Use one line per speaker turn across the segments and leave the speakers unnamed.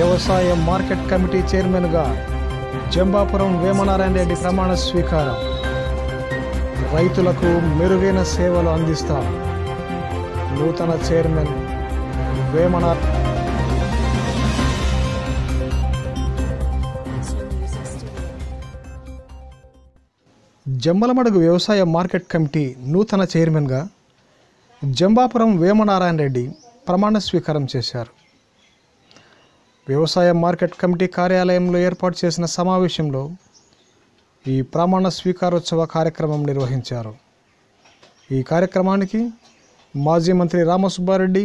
వ్యవసాయ market committee చైర్మన్గా జంబాపురం వేమనారాయణ రెడ్డి ప్రమాణ స్వీకారం. రైతులకు మెరుగైన సేవలు అందిస్తాం. నూతన చైర్మన్ వేమనార్ జమ్మలమడుగు వ్యవసాయ మార్కెట్ కమిటీ నూతన చైర్మన్గా జంబాపురం వేమనారాయణ రెడ్డి ప్రమాణ స్వీకారం చేశారు. వ్యవసాయ మార్కెట్ కమిటీ కార్యాలయంలో ఏర్పాటు చేసిన సమావేశంలో ఈ ప్రమాణ స్వీకారోత్సవ కార్యక్రమం నిర్వహించారు. ఈ కార్యక్రమానికి మాజీ మంత్రి Ramasubbareddy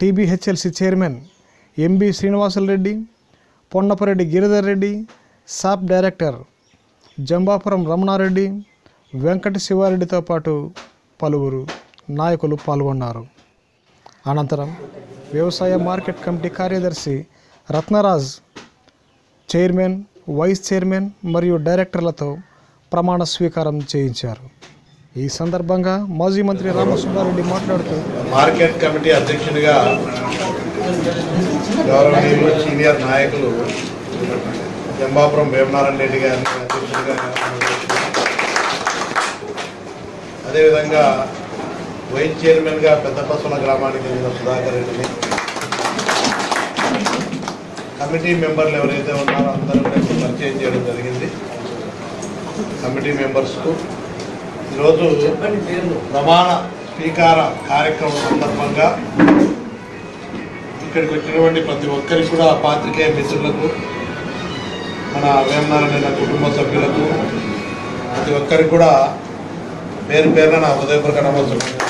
TBHLC chairman MB Srinivasulareddy Ponnapareddy Giridhar Reddy సాప్ డైరెక్టర్ జంబాపురం రమణారెడ్డి వెంకట శివారెడ్డితో పాటు పలువురు నాయకులు పాల్గొన్నారు. అనంతరం వ్యవసాయ మార్కెట్ కమిటీ కార్యదర్శి రత్నరాజ్ చైర్మన్ వైస్ చైర్మన్ మరియు డైరెక్టర్లతో ప్రమాణ స్వీకారం చేయించారు. ఈ సందర్భంగా మాజీ మంత్రి రామసుబ్బారెడ్డి మాట్లాడుతూ
మార్కెట్ కమిటీ అధ్యక్షుడిగా గౌరవనీయులు సీనియర్ నాయకులు జంబాపురం వేమనారాయణ రెడ్డి గారిని అధ్యక్షుడిగా అదేవిధంగా వైస్ చైర్మన్గా పెద్దపసుల గ్రామానికి చెందిన సుధాకర్ రెడ్డిని. కమిటీ మెంబర్లు ఎవరైతే ఉన్నారో అందరూ కూడా ఇప్పుడు పరిచయం చేయడం జరిగింది. కమిటీ మెంబర్స్కు ఈరోజు ప్రమాణ స్వీకార కార్యక్రమం సందర్భంగా ఇక్కడికి వచ్చినటువంటి ప్రతి ఒక్కరికి కూడా పాత్రికేయ మిత్రులకు మన వేమనారాయణ కుటుంబ సభ్యులకు ప్రతి ఒక్కరికి కూడా పేరు పేరున నా హృదయపూర్వక నమస్కారం.